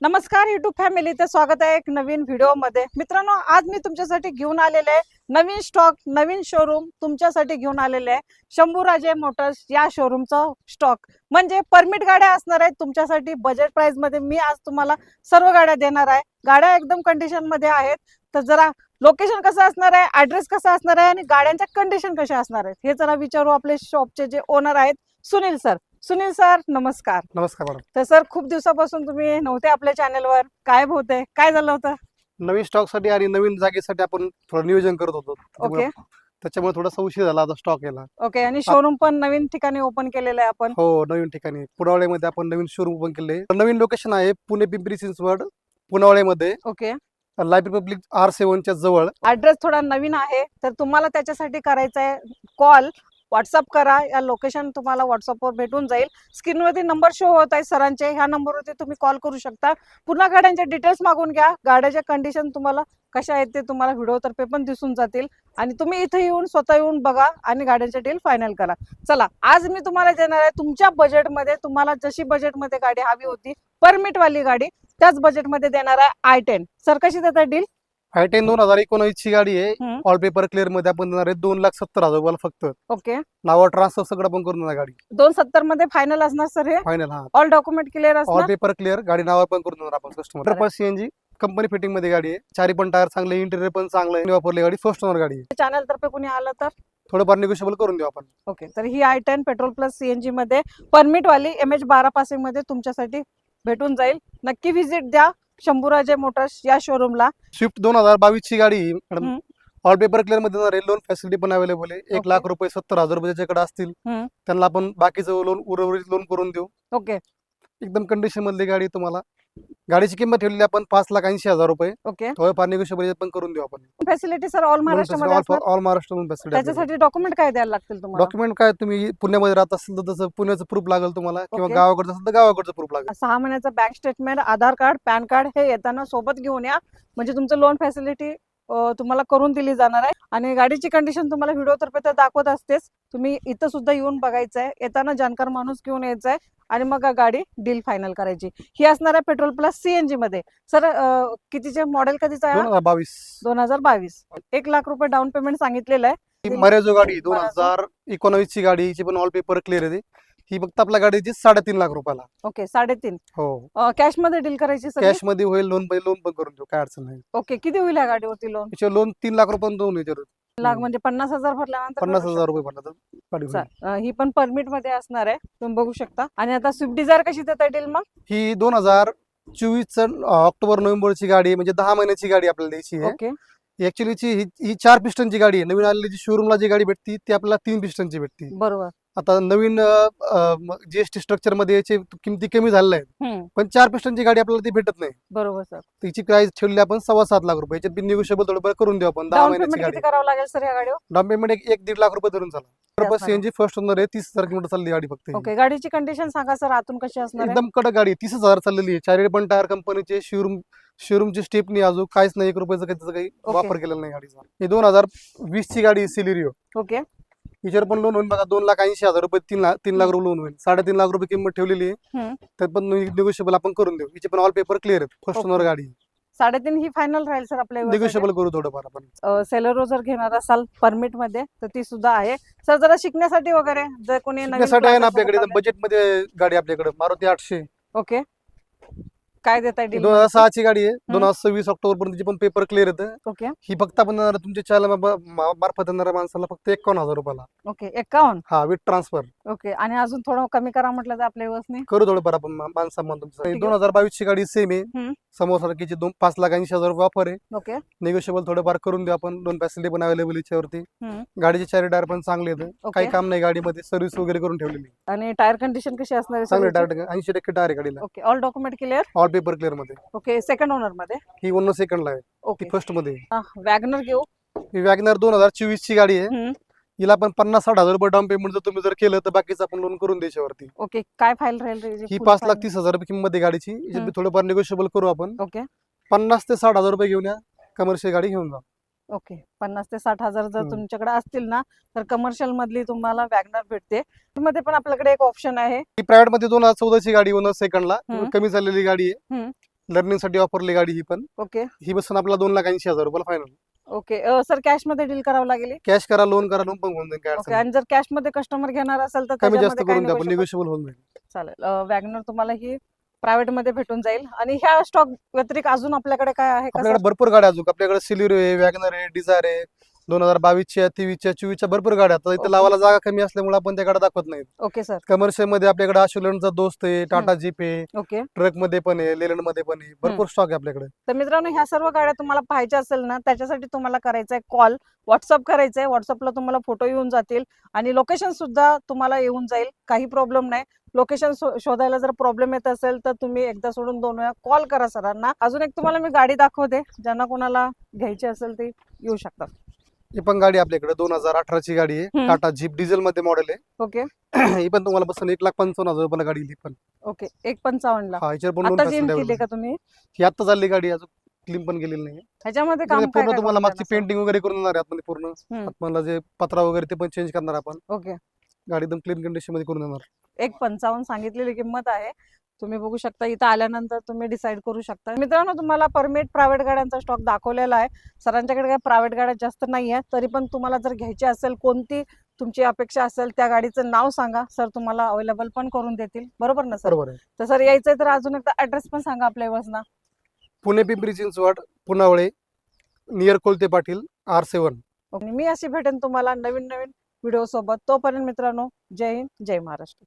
नमस्कार युट्यूब फॅमिलीचं स्वागत आहे एक नवीन व्हिडिओमध्ये मित्रांनो आज मी तुमच्यासाठी घेऊन आलेले आहे नवीन स्टॉक नवीन शोरूम तुमच्यासाठी घेऊन आलेले आहे शंभूराजे मोटर्स या शोरूमचा स्टॉक म्हणजे परमिट गाड्या असणार आहेत तुमच्यासाठी. बजेट प्राइसमध्ये मी आज तुम्हाला सर्व गाड्या देणार आहे. गाड्या एकदम कंडिशनमध्ये आहेत. तर जरा लोकेशन कसं असणार आहे ऍड्रेस कसा असणार आहे आणि गाड्यांच्या कंडिशन कशा असणार आहेत हे जरा विचारू आपले शॉपचे जे ओनर आहेत सुनील सर सुनील सर नमस्कार. नमस्कार मॅडम. तर सर खूप दिवसापासून तुम्ही नव्हते आपल्या चॅनलवर. गायब होते. काय झालं होतं? नवीन स्टॉकसाठी आणि नवीन जागेसाठी आपण थोडं नियोजन करत होतो. ओके. त्याच्यामुळे थोडासा उशीर झाला आता स्टॉक यायला. ओके आणि शोरूम पण नवीन ठिकाणी ओपन केलेलं आहे आपण. हो नवीन ठिकाणी. पुनावळ्यामध्ये आपण नवीन शोरूम ओपन केले. नवीन लोकेशन आहे पुणे पिंपरी चिंचवड पुनावळ्यामध्ये ओके. लाईफ रिपब्लिक आर सेव्हनच्या जवळ. ऍड्रेस थोडा नवीन आहे. तर तुम्हाला त्याच्यासाठी करायचा आहे कॉल व्हॉट्सअप करा. या लोकेशन तुम्हाला व्हॉट्सअपवर भेटून जाईल. स्क्रीनवरती नंबर शो होत आहे सरांचे. ह्या नंबरवरती तुम्ही कॉल करू शकता. पुन्हा गाड्यांचे डिटेल्स मागून घ्या. गाड्याच्या कंडिशन तुम्हाला कशा आहेत ते तुम्हाला व्हिडिओतर्फे पण दिसून जातील. आणि तुम्ही इथे येऊन स्वतः येऊन बघा आणि गाड्यांचे डील फायनल करा. चला आज मी तुम्हाला देणार आहे तुमच्या बजेटमध्ये तुम्हाला जशी बजेटमध्ये गाडी हवी होती परमिट वाली गाडी त्याच बजेटमध्ये देणार आहे आय टेन सर कशी देतात डील आय टेन दोन हजार एकोणवीस ची गाडी आहे. हम्म. ऑल पेपर क्लिअरमध्ये आपण देणार आहे दोन लाख सत्तर हजार रुपयाला फक्त. ओके. नावा ट्रान्सफर सगळं आपण करून देणार गाडी. दोन सत्तरमध्ये फायनल असणार सर हे? फायनल हा. ऑल डॉक्युमेंट क्लिअर ऑल असणार? पेपर क्लिअर गाडी नावावर पण करून देणार आपण कस्टमर. सीएनजी कंपनी फिटिंगमध्ये गाडी आहे. चारी पण टायर चांगले इंटेरियर पण चांगलं आहे. वापरली गाडी फर्स्ट ओनर गाडी आहे. चॅनल तर्फे कुणी आलं तर? थोडंफार निगोशिएबल करून देऊ आपण. ओके तर ही I ten petrol plus CNG मध्ये परमिट वाली एम एच बारा पासिंगमध्ये तुमच्यासाठी भेटून जाईल. नक्की व्हिजिट द्या. शंभूराजे मोटर्स या शोरूमला स्विफ्ट दोन हजार बावीस ची गाडी आहे, मॅडम हम्म. ऑल पेपर क्लिअरमध्ये आहे लोन फॅसिलिटी पण अवेलेबल आहे एक. लाख रुपये सत्तर हजार रुपये ज्याच्याकडे असतील हम्म. त्यांना आपण बाकीचं लोन उर्वरित लोन करून देऊ ओके एकदम कंडिशन मधली गाडी आहे तुम्हाला गाडीची किंमत ठेवलेली आपण पाच लाख ऐंशी हजार रुपये. ओके. थोडंफार निगोशिएबल पण करून देऊ आपण. फॅसिलिटी सर ऑल महाराष्ट्रामध्ये असणार? ऑल महाराष्ट्र फॅसिलिटी त्याच्यासाठी डॉक्युमेंट काय द्यायला लागतील तुम्हाला? डॉक्युमेंट काय तुम्ही पुण्यामध्ये राहत असेल तर तसं पुण्याचं प्रूफ लागेल तुम्हाला किंवा Okay. गावाकडचं असेल तर गावाकडचं प्रूफ लागेल. सहा महिन्याचं bank statement Aadhaar card PAN card हे येताना सोबत घेऊन या. म्हणजे तुमचं लोन फॅसिलिटी तुम्हाला करून दिली जाणार आहे. आणि गाडीची कंडिशन तुम्हाला व्हिडिओ तर्फे तर दाखवत असतेच. तुम्ही इथं सुद्धा येऊन बघायचं आहे येताना जाणकार माणूस घेऊन यायचा आहे आणि मग गाडी डील फायनल करायची. ही असणार आहे पेट्रोल प्लस सीएनजी मध्ये. सर कितीचे मॉडेल कधीचा बावीस. दोन हजार बावीस. एक लाख रुपये डाऊन पेमेंट सांगितलेलं आहे. मरेजो गाडी दोन. हजार एकोणावीस ची गाडी हिची पण ऑल पेपर क्लिअर आहे ही फक्त आपल्या गाडीची साडेतीन लाख रुपयाला. ओके साडेतीन. हो. कॅशमध्ये डील करायची कॅशमध्ये होईल लोन लोन पण करून देऊ काय अडचण नाही. ओके किती होईल या गाडीवरती लोन? त्याचे लोन तीन लाख रुपये दोन याच्यावर. लाख म्हणजे पन्नास हजार भरल्यानंतर पन्नास हजार रुपये भरला तर गाडी होईल. चा- अं, ही पण परमिटमध्ये असणार आहे तुम्ही बघू शकता. आणि आता स्विफ्ट डिझायर कशी देता येईल मग? ही दोन हजार चोवीस ऑक्टोबर नोव्हेंबरची गाडी आहे म्हणजे दहा महिन्याची गाडी आपल्याला द्यायची आहे. ओके. ऍक्च्युअली ही ही चार पिस्टनची गाडी आहे. नवीन आलेली जी शोरूमला जी गाडी भेटती ती आपल्याला तीन पिस्टनची भेटती. बरोबर. आता नवीन जीएसटी स्ट्रक्चरमध्ये याचे किमती कमी झालेल्या आहेत. पण चार पिस्टनची गाडी आपल्याला ती भेटत नाही. बरोबर सर. तिची प्राइस ठेवली आपण सव्वा सात लाख रुपये. याच्यात निगोशिएबल थोडं करून देऊ आपण. दहा महिन्याची पेमेंट गाडी. करावं लागेल सर या गाडीवर? डाऊन पेमेंट एक एक दीड लाख रुपये धरून चाला आहे. सीएनजी फर्स्ट ओनर आहे तीस हजार किलोमीटर चालली गाडी फक्त. ओके गाडीची कंडिशन सांगा सर आतून कशी असणार एकदम कडक गाडी आहे, तीस हजार चाललेली आहे. चारही पण टायर कंपनीचे शोरूम शोरूमची स्टेपनी अजून. काहीच नाही एक रुपयाचं काही त्याचं काही Okay. वापर केलेला नाही गाडीचा. ही दोन हजार वीस ची गाडी सिलिरिओ ओके हिच्यावर पण लोन होईल. बघा दोन लाख ऐंशी हजार रुपये तीन लाख तीन लाख रुपये लोन होईल. साडेतीन लाख रुपये किंमत ठेवलेली आहे. त्यात पण निगोशिएबल आपण करून देऊ. हिचे पण ऑल पेपर क्लिअर आहेत. फर्स्ट. ओनर गाडी. साडेतीन ही फायनल राहील सर आपल्या निगोशिएबल करू थोडंफार आपण. सेलरो जर घेणार असाल परमिटमध्ये तर ती सुद्धा आहे. सर जरा शिकण्यासाठी वगैरे जर कोणी शिकण्यासाठी आहे ना आपल्याकडे. बजेटमध्ये गाडी आपल्याकडे. मारुती आठशे. ओके काय देताय ही दोन हजार सहाची गाडी आहे. दोन हजार सव्वीस ऑक्टोबर पर्यंत पण पेपर क्लिअर येतं. ओके. ही फक्त आपण देणार तुमच्या चॅनल मार्फत देणाऱ्या माणसाला फक्त एकावन्न हजार रुपयाला. ओके एकावन्न? हा विथ ट्रान्सफर ओके आणि अजून थोडं कमी करा म्हटलं तर आपल्या व्यवस्थित करू थोडंफार आपण मा- माणसा मान ठीक तुमचं. दोन हजार बावीस ची गाडी सेम आहे. समोर सारखीची दोन पाच लाख ऐंशी हजार रुपये ऑफर आहे. ओके. निगोशिएबल थोडंफार करून देऊ आपण. दोन फॅसिलिटी पण अवेलेबल याच्यावरती. गाडीचे चार टायर पण चांगले आहेत. काही काम नाही गाडीमध्ये. सर्व्हिस वगैरे करून ठेवलेली आणि टायर कंडिशन कशी असणार चांगले? टायर ऐंशी टक्के टायर गाडीला. Okay all document clear all paper क्लिअरमध्ये. Okay second ओनरमध्ये. ही वन सेकंडला आहे. ओके फर्स्टमध्ये. आहे. वॅगनर घेऊ. ही वॅगनर दोन हजार चोवीस ची गाडी आहे. हम्म. हिला पण पन्नास साठ हजार रुपये डाऊन पेमेंट जर तुम्ही जर केलं तर बाकीचं आपण लोन करून द्यायच्यावरती ओके काय फाईल राहील रे? ही full पाच file? लाख तीस हजार रुपये किंमत आहे गाडीची. याच्यात हम्म. बी थोडंफार निगोशिएबल करू आपण. ओके पन्नास ते साठ हजार रुपये घेऊन या कमर्शियल गाडी घेऊन जा. ओके. पन्नास ते साठ हजार जर. तुमच्याकडे असतील ना तर कमर्शियल मधली तुम्हाला वॅगनर भेटते. मध्ये पण आपल्याकडे एक ऑप्शन आहे. ही प्रायव्हेटमध्ये दोन हजार चौदाची गाडी ओनर सेकंडला. कमी झालेली गाडी आहे. लर्निंगसाठी वापरली गाडी ही पण. ओके. ही बसून आपला दोन लाख ऐंशी हजार रुपयाला फायनल ओके. सर कॅशमध्ये डील करावं लागेल? कॅश करा लोन करा लोन पण होऊन जाईल. आणि जर कॅशमध्ये कस्टमर घेणार असेल तर कमी जास्त करून निगोशिएबल होऊन जाईल. चालेल. वॅगनर तुम्हाला ही प्रायव्हेटमध्ये भेटून जाईल. आणि ह्या स्टॉक व्यतिरिक्त अजून आपल्याकडे काय आहे? का आपल्याकडे भरपूर गाड्या अजून. आपल्याकडे सिल्युरो आहे वॅगनर आहे डिझायर आहे. दोन हजार बावीसच्या तेवीसच्या चोवीसच्या भरपूर गाड्या. आता इथे. लावायला जागा कमी असल्यामुळे आपण त्या गाड्या दाखवत नाही ओके सर. कमर्शियलमध्ये आपल्याकडे आशुलनचा दोस्त आहे टाटा जीप आहे ओके. ट्रकमध्ये पण आहे लेलंडमध्ये पण आहे. भरपूर स्टॉक आहे आपल्याकडे. तर मित्रांनो ह्या सर्व गाड्या तुम्हाला पाहिजे असेल ना त्याच्यासाठी तुम्हाला करायचा आहे कॉल व्हॉट्सअप करायचंय व्हॉट्सअपला तुम्हाला फोटो येऊन जातील आणि लोकेशन सुद्धा तुम्हाला येऊन जाईल. काही प्रॉब्लेम नाही. लोकेशन शोधायला जर प्रॉब्लेम येत असेल तर तुम्ही एकदा सोडून दोन वेळा कॉल करा सरांना. अजून एक तुम्हाला मी गाडी दाखवते. ज्यांना कोणाला घ्यायची असेल ते येऊ शकतात. ही पण गाडी आपल्याकडे दोन हजार अठराची गाडी आहे. हम्म. टाटा जीप डिझेल मध्ये मॉडेल ओके. आहे ही पण तुम्हाला बसून एक लाख पंचावन्न हजार रुपयाला गाडी ही पण. ओके एक पंचावन्नला. हा याच्यावर पण लोन आता जिम केली तुम्ही? ही आता चालली गाडी अजून क्लीन पण गेलेली नाही ह्याच्यामध्ये काम त्यामध्ये काय पूर्ण काय तुम्हाला मागची पेंटिंग वगैरे करून देणार आहे आतमध्ये पूर्ण. हम्म. आतमध्ये जे पत्रा वगैरे ते पण चेंज करणार आपण? ओके. गाडी एकदम क्लीन कंडिशनमध्ये करून देणार. एक पंचावन्न सांगितलेली किंमत आहे. तुम्ही बघू शकता इथं आल्यानंतर तुम्ही डिसाईड करू शकता. मित्रांनो तुम्हाला परमिट प्रायव्हेट गाड्यांचा स्टॉक दाखवलेला आहे. सरांच्याकडे काही प्रायव्हेट गाड्या जास्त नाही आहेत तरी पण तुम्हाला जर घ्यायची असेल कोणती तुमची अपेक्षा असेल त्या गाडीचं नाव सांगा. सर तुम्हाला अवेलेबल पण करून देतील. बरोबर ना सर? बरोबर आहे. तर सर यायचंय तर अजून एकदा ऍड्रेस पण सांगा आपल्या वसना Pune Pimpri Chinchwad Punawale near Kolte Patil R seven मी अशी भेटेन तुम्हाला नवीन नवीन व्हिडिओ सोबत. तोपर्यंत मित्रांनो जय हिंद जय महाराष्ट्र.